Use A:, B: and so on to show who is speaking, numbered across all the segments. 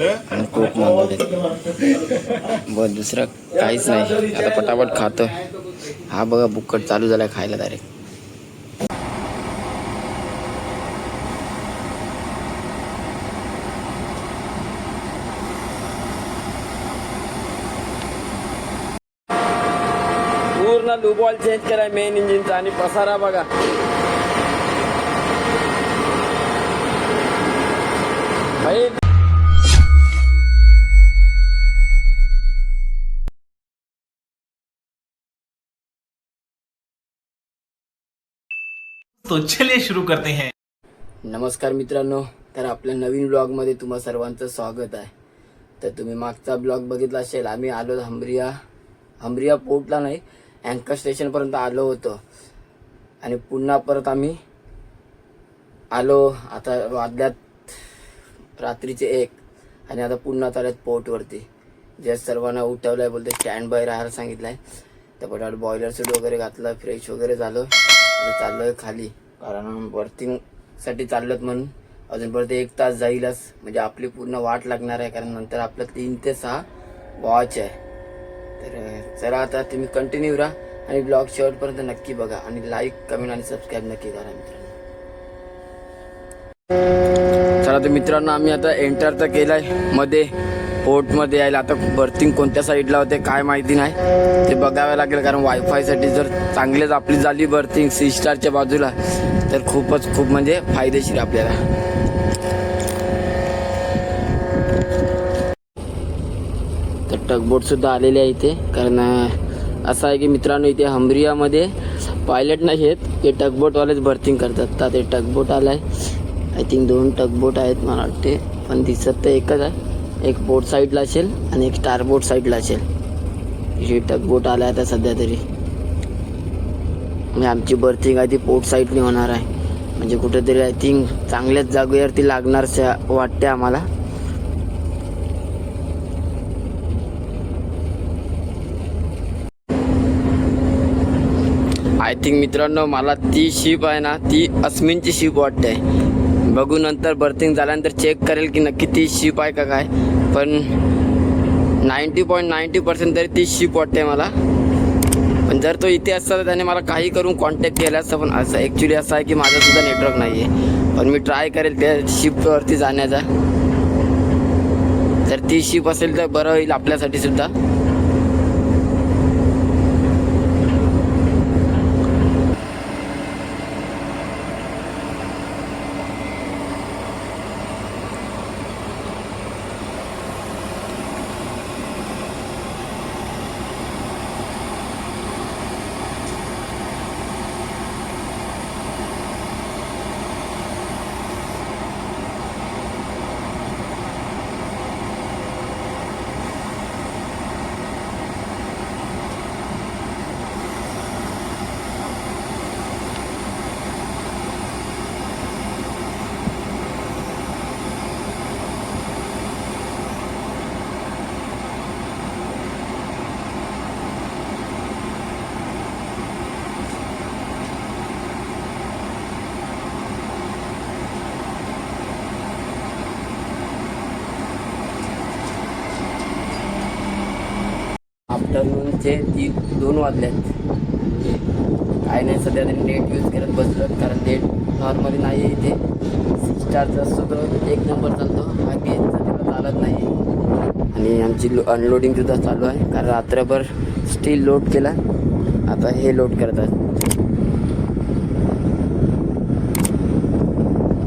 A: आणि कोक मागवले बस दुसरं काहीच नाही. आता पटापट खातो. हा बघा बुक्कट चालू झालाय खायला डायरेक्ट पूर्ण लुबॉल चेंज केलाय मेन इंजिनचा आणि पसारा बघा. भाई
B: तो चलिए शुरू करते हैं।
A: नमस्कार मित्रांनो तर आपल्या नवीन ब्लॉगमध्ये तुम्हा सर्वांचं स्वागत आहे. तर तुम्ही मागचा ब्लॉग बघितला असेल आम्ही आलो हंबरिया हंबरिया पोर्टला नाही अँकर स्टेशनपर्यंत आलो होतो. आणि पुन्हा परत आम्ही आलो आता वाजल्यात रात्रीचे एक आणि आता पुन्हा चालत पोर्टवरती. जे सर्वांना उठवलं आहे बोलते स्टँड बाय राहायला सांगितलं आहे तर पटापट बॉयलर सूट वगैरे घातलं फ्रेश वगैरे झालं. आता चाललोय खाली. कारण बर्थिंगसाठी चाललोत म्हणून अजून परत एक तास जाईलच. म्हणजे आपली पूर्ण वाट लागणार आहे कारण नंतर आपलं तीन ते सहा वॉच आहे. तर चला आता तुम्ही कंटिन्यू राहा आणि ब्लॉग शेवटपर्यंत नक्की बघा आणि लाईक कमेंट आणि सबस्क्राईब नक्की करा मित्रांनो. चला तर मित्रांनो आम्ही आता एंटर तर केलायमध्ये. पोर्टमध्ये यायला आता बर्थिंग कोणत्या साईडला होते काय माहिती नाही. ते बघावं लागेल कारण वायफायसाठी जर चांगलीच आपली झाली बर्थिंग सी स्टारच्या बाजूला तर खूपच खूप म्हणजे फायदेशीर आपल्याला. तर टकबोटसुद्धा आलेले आहे इथे कारण असं आहे की मित्रांनो इथे हंबरियामध्ये पायलट नाही आहेत ते टगबोटवालेच बर्थिंग करतात. तर ते टगबोट आहे आय थिंक दोन टगबोट आहेत मला वाटते. पण दिसत तर एकच आहे. एक बोट साईडला असेल आणि एक स्टार बोट साईडला असेल. ही टगबोट आला आता सध्या तरी. म्हणजे आमची बर्थिंग आहे ती पोर्ट साईडने होणार आहे. म्हणजे कुठेतरी आय थिंक चांगल्याच जागेवरती लागणार वाटते आम्हाला. आय थिंक मित्रांनो मला ती शिप आहे ना ती अस्मिनची शिप वाटते. बघू नंतर बर्थिंग झाल्यानंतर चेक करेल की नक्की ती शिप आहे का काय. पण नाईंटी पॉईंट नाईंटी पर्सेंट तरी ती शिप वाटते मला. पण जर तो इथे असता तर त्याने मला काही करून कॉन्टॅक्ट केला असता पण असं ॲक्च्युली असं आहे की माझंसुद्धा नेटवर्क नाही आहे पण मी ट्राय करेल त्या शिपवरती जाण्याचा. जर ती शिप असेल तर बरं होईल आपल्यासाठी सुद्धा. आफ्टरनूनचे ती दोन वाजले आहेत. म्हणजे काय नाही सध्या तरी नेट यूज करत बसलो कारण नेट नॉर्मली नाही आहे इथे स्टारचा सुद्धा एक नंबर चालतो हा गेमचा तेवढा चालत नाही आणि आमची लो अनलोडिंग सुद्धा चालू आहे कारण रात्रभर स्टील लोड केला. आता हे लोड करत करतात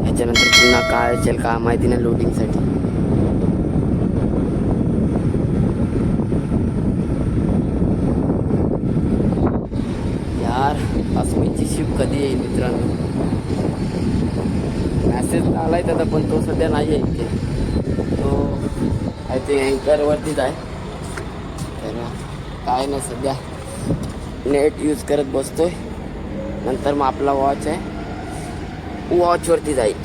A: ह्याच्यानंतर पुन्हा काय असेल का माहिती नाही लोडिंगसाठी यार अस्मिनची शिप कधी येईल मित्रांनो? मॅसेज आलाय त्याचा पण तो सध्या नाही आहे इथे. तो आय ते अँकरवरतीच आहे. तर काय नाही सध्या. नेट यूज करत बसतोय. नंतर मग आपला वॉच आहे. वॉचवरती जाईल.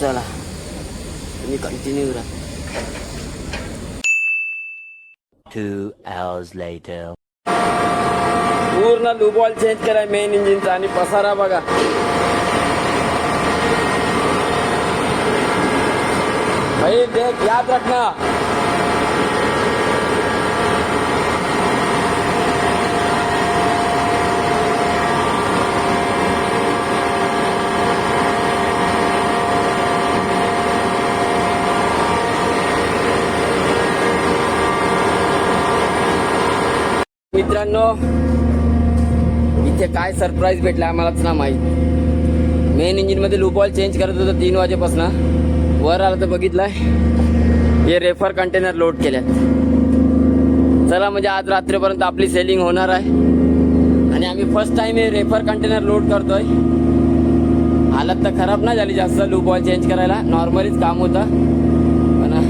A: चला. तुम्ही कंटिन्यू राहा.
C: Two hours later.
A: पूर्ण लुबॉल चेंज केलाय मेन इंजिनचा आणि पसारा बघा. भाई देख याद रखना मित्रांनो इथे काय सरप्राईज भेटला आम्हालाच ना माहीत. मेन इंजिनमध्ये लूपॉल चेंज करत होतो तीन वाजेपासून. वर आलं तर बघितलंय. हे रेफर कंटेनर लोड केल्यात. चला म्हणजे आज रात्रीपर्यंत आपली सेलिंग होणार आहे. आणि आम्ही फर्स्ट टाइम हे रेफर कंटेनर लोड करतोय. हालत तर खराब नाही झाली जास्त लूपॉल चेंज करायला. नॉर्मलीच काम होतं. पण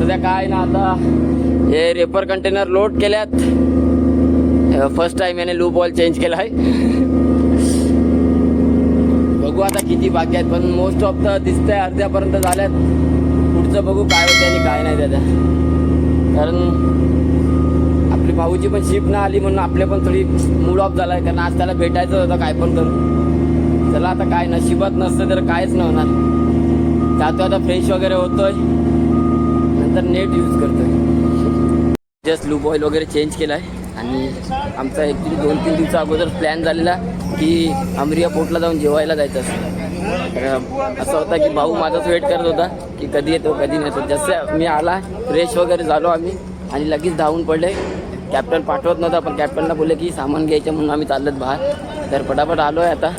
A: सध्या काय ना आता हे रेफर कंटेनर लोड केल्यात. फर्स्ट टाइम याने लूप वॉल चेंज केला आहे बघू आता किती बाकी आहेत पण मोस्ट ऑफ द दिसतंय अर्ध्यापर्यंत झाल्यात. पुढचं बघू काय होतं आणि काय नाही त्याच्या कारण आपली भाऊची पण शिप ना आली म्हणून आपले पण थोडी मूड ऑफ झालाय कारण आज त्याला भेटायचं होतं काय पण करू चला आता काय नशिबात नसतं तर कायच नाही होणार. जातो आता फ्रेश वगैरे होतोय. नंतर नेट यूज करतोय. जस्ट लूप ऑइल वगैरे चेंज केला आहे आणि आमचा ॲक्च्युली दोन तीन दिवसा अगोदर प्लॅन झालेला की अमरिया पोर्टला जाऊन जेवायला जायचं असं तर असं होता की भाऊ माझाच वेट करत होता की कधी येतो कधी नाही जसं मी आला फ्रेश वगैरे झालो आम्ही आणि लगेच धावून पडले. कॅप्टन पाठवत नव्हता पण कॅप्टनला बोलले की सामान घ्यायचं म्हणून आम्ही चालत बाहेर. तर पटापट आलो आहे आता.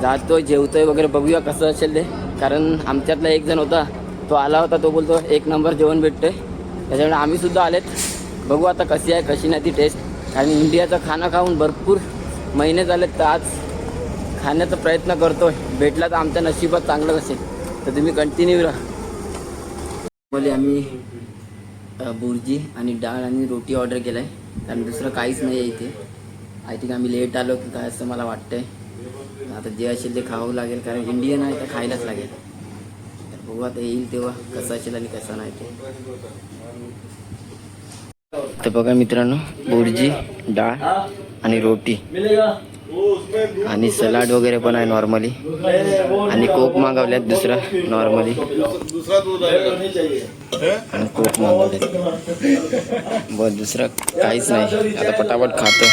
A: जातो जेवतोय वगैरे बघूया कसं असेल ते. कारण आमच्यातला एक जण होता तो आला होता तो बोलतो एक नंबर जेवण भेटतोय. त्याच्यामुळे आम्ही सुद्धा आलेत. बघू आता कशी आहे कशी नाही ती टेस्ट कारण इंडियाचं खाणं खाऊन भरपूर महिने झालेत तर आज खाण्याचा प्रयत्न करतोय. भेटला तर आमच्या नशिबात चांगलंच असेल. तर तुम्ही कंटिन्यू राहा. बोले आम्ही बुर्जी आणि डाळ आणि रोटी ऑर्डर केलं आहे कारण दुसरं काहीच नाही आहे इथे. आय थिंक आम्ही लेट आलो की काय असं मला वाटतंय. आता जे असेल ते खावं लागेल. कारण इंडियन आहे तर खायलाच लागेल. तर बघू आता येईल तेव्हा कसं असेल आणि कसं नाही ते. तर बघा मित्रांनो भुर्जी डाळ आणि रोटी. आणि सलाड वगैरे पण आहे नॉर्मली आणि कोक मागवल्यात दुसरा नॉर्मली आणि कोक मागवले बस दुसरं काहीच नाही. आता पटापट खातो.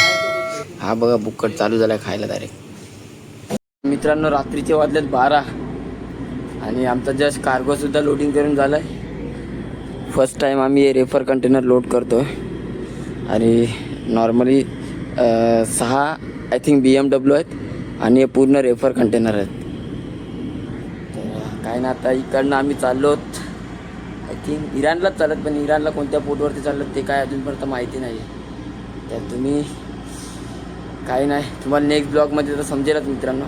A: हा बघा बुक्कट चालू झाला खायला डायरेक्ट मित्रांनो रात्रीचे वाजलेत बारा. आणि आमचा जस्ट कार्गो सुद्धा लोडिंग करून झालाय. फर्स्ट टाइम आम्ही रेफर कंटेनर लोड करतो आहे आणि नॉर्मली सहा I think B M W आहेत आणि हे पूर्ण रेफर कंटेनर आहेत. तर काय ना आता इकडनं आम्ही चाललो आय थिंक इराणलाच चालत पण इराणला कोणत्या पोटवरती चाललं ते काय अजूनपर्यंत माहिती नाही आहे तर तुम्ही काय नाही तुम्हाला नेक्स्ट ब्लॉगमध्ये तर समजेलच मित्रांनो.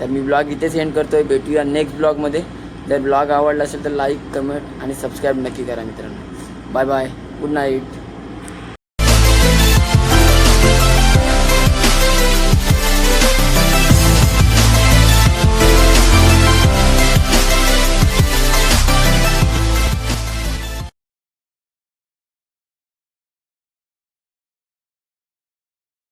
A: तर मी ब्लॉग इथे सेंड करतो आहे भेटूया नेक्स्ट ब्लॉगमध्ये जर ब्लॉग आवडला असेल तर लाईक कमेंट आणि सबस्क्राईब नक्की करा मित्रांनो. Bye bye. Good night.